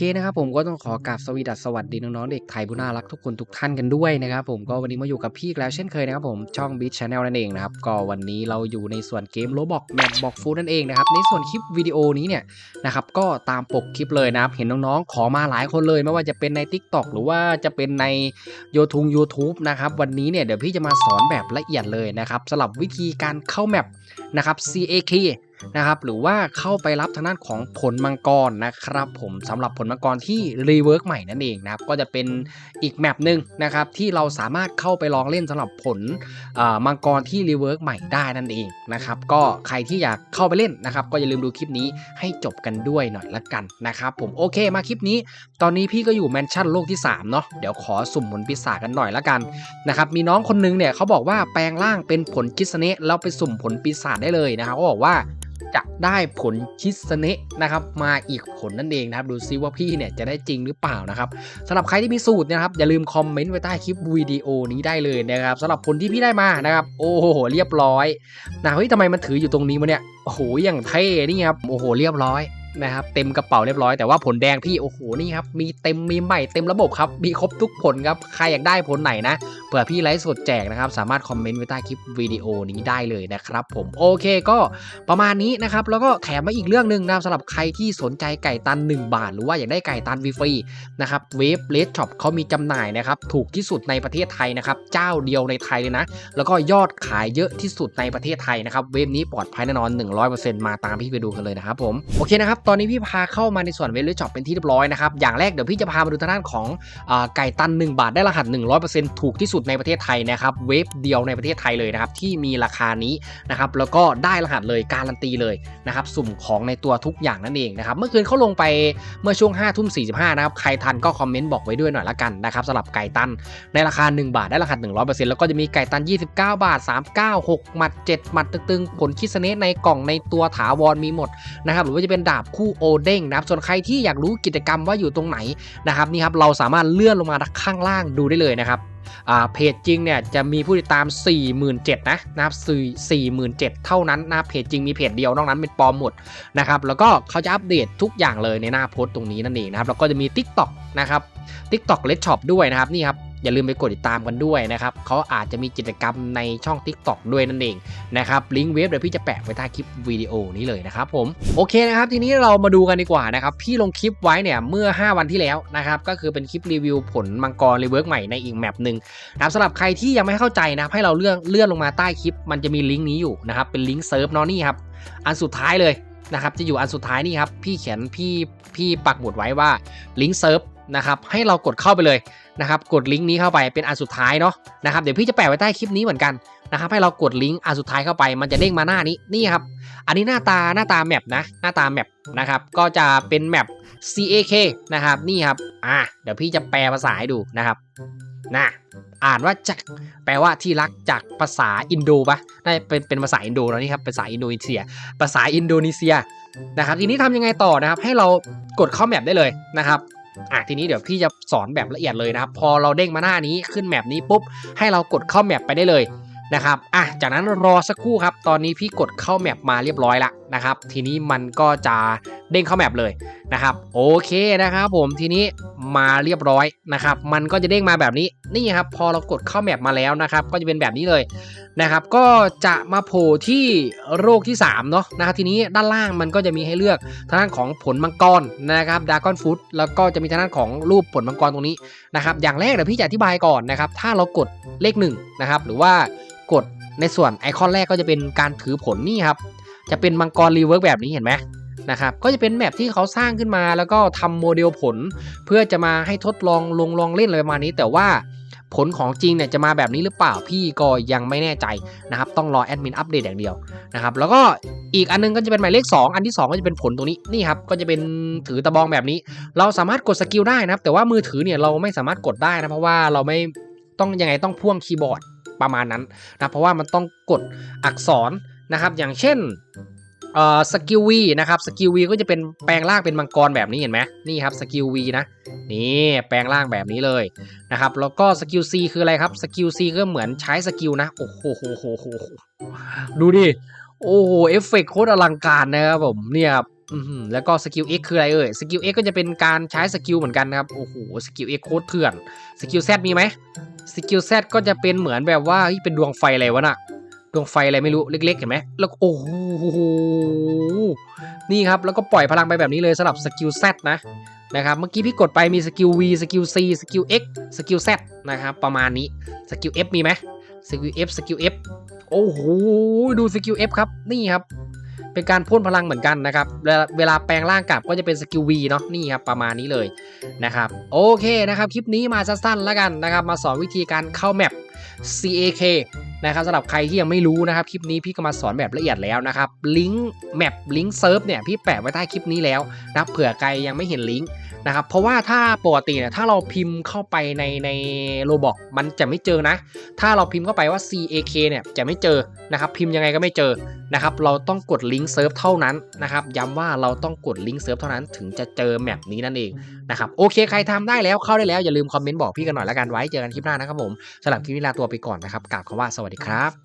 เคนะครับผมก็ต้องขอกราบสวีดัสสวัสดีน้องๆเด็กไทยผู้น่ารักทุกคนทุกท่านกันด้วยนะครับผมก็วันนี้มาอยู่กับพี่แล้วเช่นเคยนะครับผมช่อง Beat Channel นั่นเองนะครับก็วันนี้เราอยู่ในส่วนเกมโลบอกแมปบอกฟูนั่นเองนะครับในส่วนคลิปวิดีโอนี้เนี่ยนะครับก็ตามปกคลิปเลยนะครับเห็นน้องๆขอมาหลายคนเลยไม่ว่าจะเป็นใน TikTok หรือว่าจะเป็นใน y o u t u b e YouTube นะครับวันนี้เนี่ยเดี๋ยวพี่จะมาสอนแบบละเอียดเลยนะครับสำหรับวิธีการเข้าแมป นะครับ CAK นะครับหรือว่าเข้าไปรับทางด้านของผลมังกรนะครับผมสำหรับผลมังกรที่รีเวิร์กใหม่นั่นเองนะครับก็จะเป็นอีกแมปหนึ่งนะครับที่เราสามารถเข้าไปลองเล่นสำหรับผลมังกรที่รีเวิร์กใหม่ได้นั่นเองนะครับก็ใครที่อยากเข้าไปเล่นนะครับก็อย่าลืมดูคลิปนี้ให้จบกันด้วยหน่อยละกันนะครับผมโอเคมาคลิปนี้ ตอนนี้พี่ก็อยู่แมนชั่นโลกที่3เนาะเดี๋ยวขอสุ่มผลปีศาจกันหน่อยละกันนะครับมีน้องคนนึงเนี่ยเขาบอกว่าแปลงร่างเป็นผลคิสเนะแล้วไปสุ่มผลปีศาจได้เลยนะครับก็บอกว่าจะได้ผลคิสเนะนะครับ มาอีกผลนั่นเองนะครับ ดูซิว่าพี่เนี่ยจะได้จริงหรือเปล่านะครับสำหรับใครที่มีสูตรนะครับ อย่าลืมคอมเมนต์ไว้ใต้คลิปวิดีโอนี้ได้เลยนะครับสำหรับผลที่พี่ได้มานะครับ โอ้โหเรียบร้อยนะเฮ้ยทำไมมันถืออยู่ตรงนี้มาเนี่ยโอ้โหอย่างเท่นี่ครับโอ้โหเรียบร้อย นะครับเต็มกระเป๋าเรียบร้อยแต่ว่าผลแดงพี่โอ้โหนี่ครับมีเต็มมีใหม่เต็มระบบครับมีครบทุกผลครับใครอยากได้ผลไหนนะเผื่อพี่ไลฟ์สดแจกนะครับสามารถคอมเมนต์ไว้ใต้คลิปวิดีโอนี้ได้เลยนะครับผมโอเคก็ประมาณนี้นะครับแล้วก็แถมมาอีกเรื่องหนึ่งนะครับสำหรับใครที่สนใจไก่ตัน 1 บาท หรือว่าอยากได้ไก่ตันฟรีนะครับเวฟเลสช็อปเขามีจำหน่ายนะครับถูกที่สุดในประเทศไทยนะครับเจ้าเดียวในไทยเลยนะแล้วก็ยอดขายเยอะที่สุดในประเทศไทยนะครับเวฟนี้ปลอดภัยแน่นอน 100%มาตามพี่ไปดูกันเลยนะครับผมโอเคนะครับตอนนี้พี่พาเข้ามาในส่วนเวฟเลสช็อปเป็นที่เรียบร้อยนะครับ อย่างแรกเดี๋ยวพี่จะพามาดูทางด้านของอไก่ตัน 1 บาทได้รหัส 100%ถูกที่สุดในประเทศไทยนะครับ เวฟเดียวในประเทศไทยเลยนะครับ ที่มีราคานี้นะครับ แล้วก็ได้รหัสเลยการันตีเลยนะครับ สุ่มของในตัวทุกอย่างนั่นเองนะครับ เมื่อคืนเขาลงไปเมื่อช่วง5ทุ่ม45นะครับ ใครทันก็คอมเมนต์บอกไว้ด้วยหน่อยละกันนะครับสำหรับไก่ตันในราคา 1 บาทได้รหัส 100%แล้วก็จะมีไก่ตัน 29 บาท 39 6หมัด7หมัดตึงๆผลคิสเนสในกล่องในตัวถาวรมีหมดนะครับหรือว่าจะเป็นดาบคู่โอเด้งนะครับส่วนใครที่อยากรู้กิจกรรมว่าอยู่ตรงไหนนะครับนี่ครับเราสามารถเลื่อนลงมาข้างล่างดูได้เลยนะครับอ่าเพจจริงเนี่ยจะมีผู้ติดตาม 47,000นะนะครับ47,000 เท่านั้นนะเพจจริงมีเพจเดียวนอกนั้นเป็นปลอมหมดนะครับแล้วก็เขาจะอัปเดตทุกอย่างเลยในหน้าโพสต์ตรงนี้นั่นเองนะครับแล้วก็จะมี TikTok นะครับ TikTok Red Shop ด้วยนะครับนี่ครับ อย่าลืมไปกดติดตามกันด้วยนะครับเขาอาจจะมีกิจกรรมในช่อง TikTok ด้วยนั่นเองนะครับลิงก์เว็บเดี๋ยวพี่จะแปะไว้ใต้คลิปวิดีโอนี้เลยนะครับผมโอเคนะครับทีนี้เรามาดูกันดีกว่านะครับพี่ลงคลิปไว้เนี่ยเมื่อ 5 วันที่แล้วนะครับก็คือเป็นคลิปรีวิวผลมังกรรีเวิร์กใหม่ในอีกแมปหนึ่งนะครับสำหรับใครที่ยังไม่เข้าใจนะครับให้เราเลื่อนเลื่อนลงมาใต้คลิป มันจะมีลิงก์นี้อยู่นะครับเป็นลิงก์เซิร์ฟเนอะนี่ครับอันสุดท้ายเลยนะครับจะอยู่อันสุดท้ายนี่ครับพี่เขียนพี่พี่ปักหมุดไว้ว่าลิงก์เซิร์ฟ นะครับให้เรากดเข้าไปเลยนะครับกดลิงก์นี้เข้าไปเป็นอันสุดท้ายเนาะนะครับเดี๋ยวพี่จะแปะไว้ใต้คลิปนี้เหมือนกันนะครับให้เรากดลิงก์อันสุดท้ายเข้าไป มันจะเด้งมาหน้านี้นี่ครับอันนี้หน้าตาหน้าตาแมปนะหน้าตาแมปนะครับก็จะเป็นแมป CAK นะครับนี่ครับอะเดี๋ยวพี่จะแปลภาษาให้ดูนะครับนะอ่านว่าจักแปลว่าที่รักจากภาษาอินโดปะน่าจะเป็นเป็นภาษาอินโดแล้วนี่ครับภาษาอินโดนีเซีย ภาษาอินโดนีเซียนะครับทีนี้ทำยังไงต่อนะครับ ให้เรากดเข้าแมปได้เลยนะครับ อะทีนี้เดี๋ยวพี่จะสอนแบบละเอียดเลยนะครับ พอเราเด้งมาหน้านี้ขึ้นแมปนี้ปุ๊บ ให้เรากดเข้าแมปไปได้เลยนะครับอะจากนั้นรอสักครู่ครับ ตอนนี้พี่กดเข้าแมปมาเรียบร้อยละนะครับ ทีนี้มันก็จะเด้งเข้าแมปเลยนะครับ โอเคนะครับผม ทีนี้ มาเรียบร้อยนะครับ มันก็จะเด้งมาแบบนี้นี่ครับ พอเรากดเข้าแมปมาแล้วนะครับ ก็จะเป็นแบบนี้เลยนะครับ ก็จะมาโผล่ที่โรคที่3เนาะนะครับทีนี้ด้านล่างมันก็จะมีให้เลือกทางด้านของผลมังกรนะครับดากอนฟูดแล้วก็จะมีทางด้านของรูปผลมังกรตรงนี้นะครับ อย่างแรกเดี๋ยวพี่จะอธิบายก่อนนะครับ ถ้าเรากดเลข1นะครับหรือว่ากดในส่วนไอคอนแรกก็จะเป็นการถือผลนี่ครับจะเป็นมังกรรีเวิร์กแบบนี้เห็นไหม นะครับก็จะเป็นแมปที่เขาสร้างขึ้นมา แล้วก็ทำโมเดลผล เพื่อจะมาให้ทดลองลงลองเล่นอะไรประมาณนี้ แต่ว่าผลของจริงเนี่ยจะมาแบบนี้หรือเปล่าพี่ก็ยังไม่แน่ใจนะครับต้องรอแอดมินอัปเดตอย่างเดียวนะครับแล้วก็อีกอันนึงก็จะเป็นหมายเลข 2 อันที่ 2 ก็จะเป็นผลตรงนี้นี่ครับก็จะเป็นถือตะบองแบบนี้ เราสามารถกดสกิลได้นะครับแต่ว่ามือถือเนี่ยเราไม่สามารถกดได้นะเพราะว่าเราไม่ต้องยังไงต้องพ่วงคีย์บอร์ดประมาณนั้นนะเพราะว่ามันต้องกดอักษรนะครับอย่างเช่น เอ่อสกิลวีนะครับสกิลวีก็จะเป็นแปลงร่างเป็นมังกรแบบนี้เห็นไหมนี่ครับสกิลวีนะนี่แปลงร่างแบบนี้เลยนะครับแล้วก็สกิลซีคืออะไรครับสกิลซีก็เหมือนใช้สกิลนะโอ้โหโหโหโหดูดิโอ้โหเอฟเฟกต์โคตรอลังการนะครับผมเนี่ยครับอือหือแล้วก็สกิล X คืออะไรเอ่ยสกิล X ก็จะเป็นการใช้สกิลเหมือนกันนะครับโอ้โหสกิล X โคตรเถื่อนสกิล Z มีไหมสกิล Z ก็จะเป็นเหมือนแบบว่าเฮ้ยเป็นดวงไฟอะไรวะน่ะด วงไฟอะไรไม่รู้เล็กๆเห็นไหมแล้วโอ้โหนี่ครับแล้วก็ปล่อยพลังไปแบบนี้เลยสำหรับสกิล Z นะนะครับเมื่อกี้พี่กดไปมีสกิล V สกิล C สกิล X สกิล Z นะครับประมาณนี้สกิล F มีไหมสกิล F สกิล F โอ้โหดูสกิล F ครับนี่ครับเป็นการพ่นพลังเหมือนกันนะครับ เวลาเวลาแปลงร่างกลับก็จะเป็นสกิล V เนาะนี่ครับประมาณนี้เลยนะครับโอเคนะครับคลิปนี้มาสั้นๆแล้วกันนะครับ มาสอนวิธีการเข้าแมป CAK นะครับสำหรับใครที่ยังไม่รู้นะครับคลิปนี้พี่ก็มาสอนแบบละเอียดแล้วนะครับลิงก์แมปลิงก์เซิร์ฟเนี่ยพี่แปะไว้ใต้คลิปนี้แล้วนะครับเผื่อใครยังไม่เห็นลิงก์นะครับเพราะว่าถ้าปกติเนี่ยถ้าเราพิมพ์เข้าไปในในโรบอกมันจะไม่เจอนะ ถ้าเราพิมพ์เข้าไปว่า CAK เนี่ยจะไม่เจอนะครับพิมพ์ยังไงก็ไม่เจอ นะครับเราต้องกดลิงก์เซิร์ฟเท่านั้นนะครับย้ำว่าเราต้องกดลิงก์เซิร์ฟเท่านั้นถึงจะเจอแมปนี้นั่นเองนะครับโอเคใครทำได้แล้วเข้าได้แล้วอย่าลืมคอมเมนต์บอกพี่กันหน่อยละกันไว้เจอกันคลิปหน้านะครับผมสำหรับคลิปนี้ลาตัวไปก่อนนะครับกล่าวคำว่าสวัสดีครับ